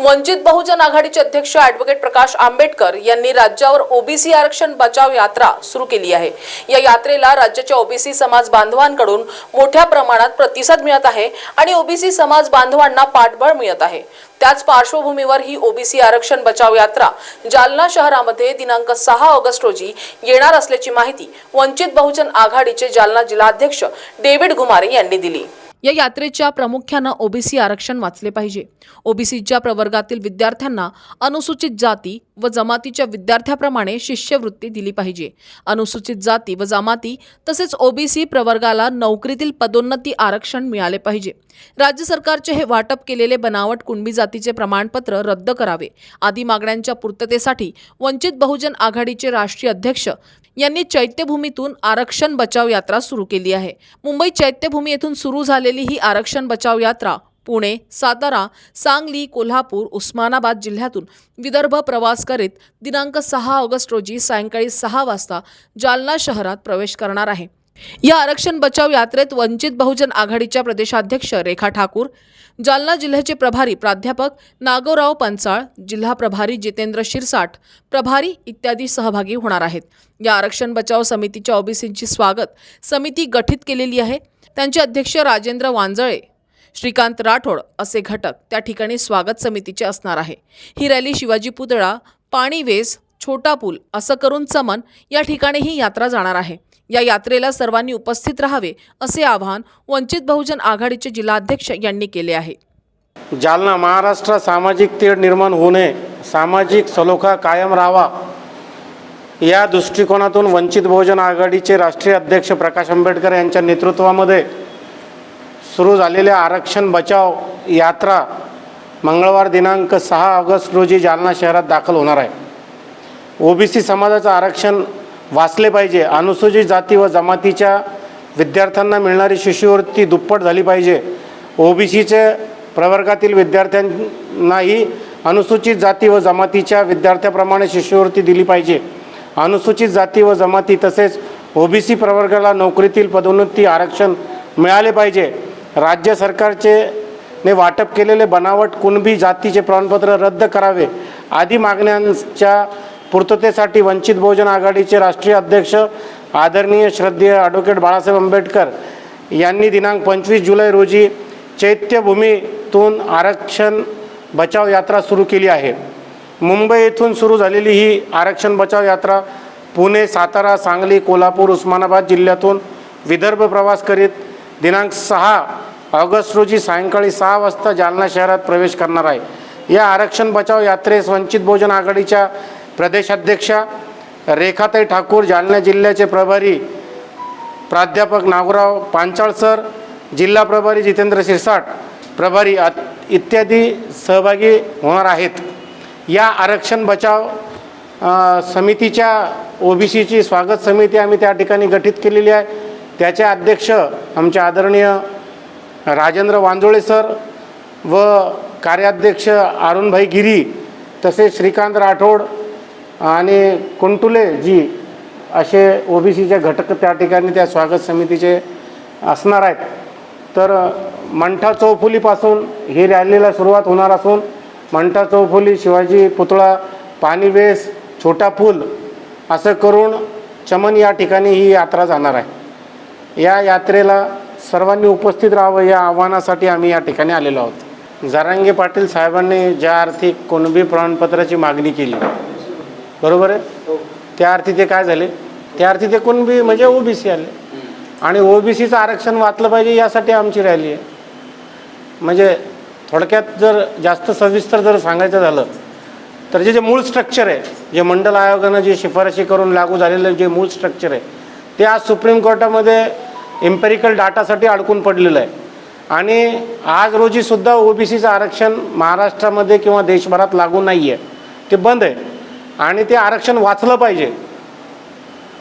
वंचित बहुजन आघाडीचे अध्यक्ष ऍडव्होकेट प्रकाश आंबेडकर यांनी राज्यावर ओबीसी आरक्षण बचाव यात्रा सुरू केली आहे. या यात्रेला राज्याच्या ओबीसी समाज बांधवांकडून मोठ्या प्रमाणात प्रतिसाद मिळत आहे आणि ओबीसी समाज बांधवांना पाठबळ मिळत आहे. त्याच पार्श्वभूमीवर ही ओबीसी आरक्षण बचाव यात्रा जालना शहरामध्ये दिनांक सहा ऑगस्ट रोजी येणार असल्याची माहिती वंचित बहुजन आघाडीचे जालना जिल्हाध्यक्ष डेव्हिड घुमारे यांनी दिली. या यात्रेच्या प्रामुख्यानं ओबीसी आरक्षण वाचले पाहिजे. ओबीसीच्या प्रवर्गातील विद्यार्थ्यांना अनुसूचित जाती व जमातीच्या विद्यार्थ्याप्रमाणे शिष्यवृत्ती दिली पाहिजे. अनुसूचित जाती व जमाती तसेच ओबीसी प्रवर्गाला नोकरीतील पदोन्नती आरक्षण मिळाले पाहिजे. राज्य सरकारचे हे वाटप केलेले बनावट कुणबी जातीचे प्रमाणपत्र रद्द करावे. आदी मागण्यांच्या पूर्ततेसाठी वंचित बहुजन आघाडीचे राष्ट्रीय अध्यक्ष यांनी चैत्यभूमीतून आरक्षण बचाव यात्रा सुरू केली आहे. मुंबई चैत्यभूमी येथून सुरू झालेली ही आरक्षण बचाव यात्रा पुणे सातारा सांगली कोल्हापूर उस्मानाबाद जिल्ह्यातून विदर्भ प्रवास करीत दिनांक सहा ऑगस्ट रोजी सायंकाळी सहा वाजता जालना शहरात प्रवेश करणार आहे. या आरक्षण बचाव यात्रेत वंचित बहुजन आघाडीच्या प्रदेशाध्यक्ष रेखा ठाकूर जालना जिल्ह्याचे प्रभारी प्राध्यापक नागोराव पंचाळ जिल्हा प्रभारी जितेंद्र शिरसाट प्रभारी इत्यादी सहभागी होणार आहेत. या आरक्षण बचाव समितीच्या ओबीसींची स्वागत समिती गठीत केलेली आहे. त्यांचे अध्यक्ष राजेंद्र वांजळे श्रीकांत राठोड असे घटक त्या ठिकाणी स्वागत समितीचे असणार आहे. ही रॅली शिवाजी पुतळा पाणीवेस छोटा पूल असं करून चमन या ठिकाणी ही यात्रा जाणार आहे. या यात्रेला सर्वांनी उपस्थित राहावे असे आवाहन वंचित बहुजन आघाडीचे जिल्हाध्यक्ष यांनी केले आहे. जालना महाराष्ट्र सामाजिक तेढ निर्माण होऊ नये सामाजिक सलोखा कायम राहावा. या दृष्टिकोनातून वंचित बहुजन आघाडीचे राष्ट्रीय अध्यक्ष प्रकाश आंबेडकर यांच्या नेतृत्वामध्ये सुरू झालेल्या आरक्षण बचाव यात्रा मंगळवार दिनांक सहा ऑगस्ट रोजी जालना शहरात दाखल होणार आहे. ओबीसी समाजाचं आरक्षण वाचले पाहिजे. अनुसूचित जाती व जमातीच्या विद्यार्थ्यांना मिळणारी शिष्यवृत्ती दुप्पट झाली पाहिजे. ओबीसीचे प्रवर्गातील विद्यार्थ्यांनाही अनुसूचित जाती व जमातीच्या विद्यार्थ्याप्रमाणे शिष्यवृत्ती दिली पाहिजे. अनुसूचित जाती व जमाती तसेच ओबीसी प्रवर्गाला नोकरीतील पदोन्नती आरक्षण मिळाले पाहिजे. राज्य सरकारचे ने वाटप केलेले बनावट कुणबी जातीचे प्रमाणपत्र रद्द करावे आदी मागण्यांच्या पूर्ततेसाठी वंचित बहुजन आघाडीचे राष्ट्रीय अध्यक्ष आदरणीय श्रद्धेय ॲडव्होकेट बाळासाहेब आंबेडकर यांनी दिनांक पंचवीस जुलै रोजी चैत्यभूमीतून आरक्षण बचाव यात्रा सुरू केली आहे. मुंबई येथून सुरू झालेली ही आरक्षण बचाव यात्रा पुणे सातारा सांगली कोल्हापूर उस्मानाबाद जिल्ह्यातून विदर्भ प्रवास करीत दिनांक सहा ऑगस्ट रोजी सायंकाळी सहा वाजता जालना शहरात प्रवेश करणार आहे. या आरक्षण बचाव यात्रेस वंचित बहुजन आघाडीच्या प्रदेशाध्यक्षा रेखाताई ठाकूर जालना जिल्ह्याचे प्रभारी प्राध्यापक नागराव पांचाळ सर जिल्हा प्रभारी जितेंद्र शिरसाट प्रभारी इत्यादी सहभागी होणार आहेत. या आरक्षण बचाव अ, समितीच्या ओबीसीची स्वागत समिती आम्ही त्या ठिकाणी गठीत केलेली आहे. त्याचे अध्यक्ष आमचे आदरणीय राजेंद्र वांजोळे सर व कार्याध्यक्ष अरुणभाई गिरी तसेच श्रीकांत राठोड आणि कुंटुले जी असे ओबीसीचे घटक त्या ठिकाणी त्या स्वागत समितीचे असणार आहेत. तर मंठा चौफुलीपासून ही रॅलीला सुरुवात होणार असून मंठा चौफुली शिवाजी पुतळा पाणीवेस छोटा पूल असं करून चमन या ठिकाणी ही यात्रा जाणार आहे. या यात्रेला सर्वांनी उपस्थित राहावं या आव्हानासाठी आम्ही या ठिकाणी आलेलो आहोत. जरांगे पाटील साहेबांनी ज्या आर्थिक कुणबी प्रमाणपत्राची मागणी केली बरोबर आहे? त्या अर्थी ते काय झाले? त्या अर्थी ते कुणबी म्हणजे ओबीसी आले. आणि ओबीसीचं आरक्षण वाचलं पाहिजे यासाठी आमची रॅली आहे. म्हणजे थोडक्यात जर जास्त सविस्तर जर सांगायचं झालं तर जे जे मूळ स्ट्रक्चर आहे जे मंडल आयोगानं जे शिफारशी करून लागू झालेलं जे मूळ स्ट्रक्चर आहे ते आज सुप्रीम कोर्टामध्ये एम्पेरिकल डाटासाठी अडकून पडलेलं आहे. आणि आज रोजीसुद्धा ओबीसीचं आरक्षण महाराष्ट्रामध्ये किंवा देशभरात लागू नाही आहे ते बंद आहे. आणि ते आरक्षण वाचलं पाहिजे.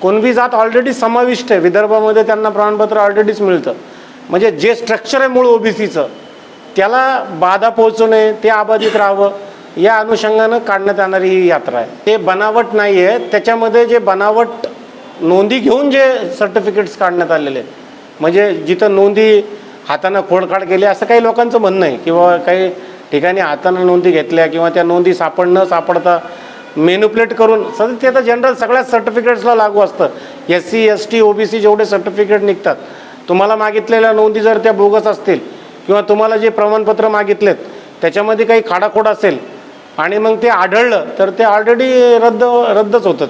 कुणबी जात ऑलरेडी समाविष्ट आहे. विदर्भामध्ये त्यांना प्रमाणपत्र ऑलरेडीच मिळतं. म्हणजे जे स्ट्रक्चर आहे मूळ ओबीसीचं त्याला बाधा पोहोचू नये ते अबाधित राहावं या अनुषंगानं काढण्यात येणारी ही यात्रा आहे. ते बनावट नाही आहे त्याच्यामध्ये जे बनावट नोंदी घेऊन जे सर्टिफिकेट्स काढण्यात आलेले आहेत. म्हणजे जिथं नोंदी हातानं खोडकाड केली असं काही लोकांचं म्हणणं आहे. किंवा काही ठिकाणी हातानं नोंदी घेतल्या किंवा त्या नोंदी सापड न सापडता मेन्युप्लेट करून. सध्या ते आता जनरल सगळ्याच सर्टिफिकेट्सला लागू असतं. S C S T O B C जेवढे सर्टिफिकेट निघतात. तुम्हाला मागितलेल्या नोंदी जर त्या बोगस असतील किंवा तुम्हाला जे प्रमाणपत्र मागितलेत त्याच्यामध्ये काही खाडाखोड असेल आणि मग ते आढळलं तर ते ऑलरेडी रद्द रद्दच होतं